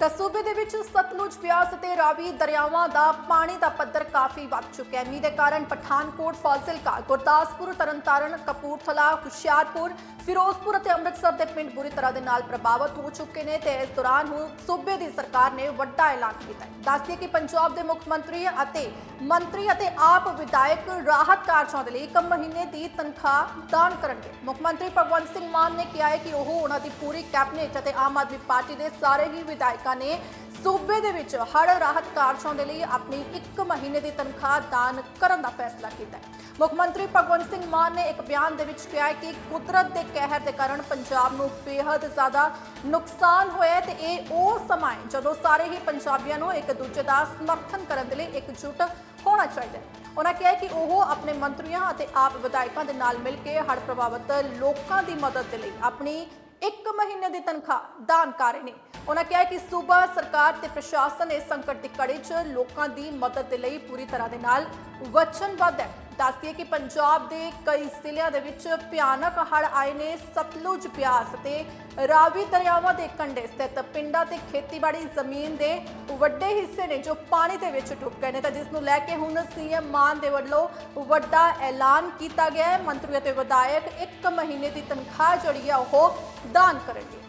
ਤਾਂ ਸੂਬੇ ਦੇ ਵਿੱਚ ਸਤਲੁਜ ਬਿਆਸ ਅਤੇ ਰਾਵੀ ਦਰਿਆਵਾਂ ਦਾ ਪਾਣੀ ਦਾ ਪੱਧਰ ਕਾਫੀ ਵੱਧ ਚੁੱਕਿਆ ਹੈ। ਮੀਂਹ ਦੇ ਕਾਰਨ ਪਠਾਨਕੋਟ, ਫਾਜ਼ਿਲਕਾ, ਗੁਰਦਾਸਪੁਰ, ਤਰਨਤਾਰਨ, ਕਪੂਰਥਲਾ, ਹੁਸ਼ਿਆਰਪੁਰ, ਫਿਰੋਜ਼ਪੁਰ ਅਤੇ ਅੰਮ੍ਰਿਤਸਰ ਦੇ ਪਿੰਡ ਬੁਰੀ ਤਰ੍ਹਾਂ ਦੇ ਨਾਲ ਪ੍ਰਭਾਵਿਤ ਹੋ ਚੁੱਕੇ ਨੇ ਤੇ ਇਸ ਦੌਰਾਨ ਹੁਣ ਸੂਬੇ ਦੀ ਸਰਕਾਰ ਨੇ ਵੱਡਾ ਐਲਾਨ ਕੀਤਾ ਹੈ। ਦੱਸਦੀ ਕਿ ਪੰਜਾਬ ਦੇ ਮੁੱਖ ਮੰਤਰੀ ਅਤੇ ਮੰਤਰੀ ਅਤੇ ਆਪ ਵਿਧਾਇਕ ਰਾਹਤ ਕਾਰਜਾਂ ਦੇ ਲਈ ਇੱਕ ਮਹੀਨੇ ਦੀ ਤਨਖਾਹ ਦਾਨ ਕਰਨਗੇ। ਮੁੱਖ ਮੰਤਰੀ ਭਗਵੰਤ ਸਿੰਘ ਮਾਨ ਨੇ ਕਿਹਾ ਹੈ ਕਿ ਉਹ ਉਹਨਾਂ ਦੀ ਪੂਰੀ ਕੈਬਨਿਟ ਅਤੇ ਆਮ ਆਦਮੀ ਪਾਰਟੀ ਦੇ ਸਾਰੇ ਹੀ ਵਿਧਾਇਕ ਨੇ ਸੂਬੇ ਦੇ ਵਿੱਚ ਹੜ੍ਹ ਰਾਹਤ ਕਾਰਜਾਂ ਦੇ ਲਈ ਆਪਣੀ 1 ਮਹੀਨੇ ਦੀ ਤਨਖਾਹ ਦਾਨ ਕਰਨ ਦਾ ਫੈਸਲਾ ਕੀਤਾ ਹੈ। ਮੁੱਖ ਮੰਤਰੀ ਭਗਵੰਤ ਸਿੰਘ ਮਾਨ ਨੇ ਇੱਕ ਬਿਆਨ ਦੇ ਵਿੱਚ ਕਿਹਾ ਕਿ ਕੁਦਰਤ ਦੇ ਕਹਿਰ ਦੇ ਕਾਰਨ ਪੰਜਾਬ ਨੂੰ ਬੇहद ਜ਼ਿਆਦਾ ਨੁਕਸਾਨ ਹੋਇਆ ਤੇ ਇਹ ਉਹ ਸਮਾਂ ਹੈ ਜਦੋਂ ਸਾਰੇ ਹੀ ਪੰਜਾਬੀਆਂ ਨੂੰ ਇੱਕ ਦੂਜੇ ਦਾ ਸਮਰਥਨ ਕਰਨ ਦੇ ਲਈ ਇਕਜੁੱਟ ਹੋਣਾ ਚਾਹੀਦਾ ਹੈ। ਉਹਨਾਂ ਕਿਹਾ ਕਿ ਉਹ ਆਪਣੇ ਮੰਤਰੀਆਂ ਅਤੇ ਆਪ ਵਿਧਾਇਕਾਂ ਦੇ ਨਾਲ ਮਿਲ ਕੇ ਹੜ੍ਹ ਪ੍ਰਭਾਵਿਤ ਲੋਕਾਂ ਦੀ ਮਦਦ ਦੇ ਲਈ ਆਪਣੀ ਇੱਕ ਮਹੀਨੇ ਦੀ ਤਨਖਾਹ ਦਾਨ ਕਰ ਰਹੇ ਨੇ। ਉਹਨਾਂ ਕਿਹਾ ਕਿ ਸੂਬਾ ਸਰਕਾਰ ਤੇ ਪ੍ਰਸ਼ਾਸਨ ਇਸ ਸੰਕਟ ਦੀ ਕੜੀ 'ਚ ਲੋਕਾਂ ਦੀ ਮਦਦ ਦੇ ਲਈ ਪੂਰੀ ਤਰ੍ਹਾਂ ਦੇ ਨਾਲ ਵਚਨਬੱਧ ਹੈ। ਦੱਸਦੀਏ ਕਿ ਪੰਜਾਬ ਦੇ ਕਈ ਜ਼ਿਲ੍ਹਿਆਂ ਦੇ ਵਿੱਚ ਭਿਆਨਕ ਹੜ੍ਹ ਆਏ ਨੇ। ਸਤਲੁਜ ਬਿਆਸ ਤੇ ਰਾਵੀ ਦਰਿਆਵਾਂ ਦੇ ਕੰਢੇ ਸਥਿਤ ਪਿੰਡਾਂ ਤੇ ਖੇਤੀਬਾੜੀ ਜ਼ਮੀਨ ਦੇ ਵੱਡੇ ਹਿੱਸੇ ਨੇ ਜੋ ਪਾਣੀ ਦੇ ਵਿੱਚ ਡੁੱਬ ਗਏ ਨੇ। ਤਾਂ ਜਿਸ ਨੂੰ ਲੈ ਕੇ ਹੁਣ ਸੀਐਮ ਮਾਨ ਦੇ ਵੱਲੋਂ ਵੱਡਾ ਐਲਾਨ ਕੀਤਾ ਗਿਆ ਹੈ। ਮੰਤਰੀ ਅਤੇ ਵਿਧਾਇਕ ਇੱਕ ਮਹੀਨੇ ਦੀ ਤਨਖਾਹ ਜਿਹੜੀ ਹੈ ਉਹ ਦਾਨ ਕਰਨਗੇ।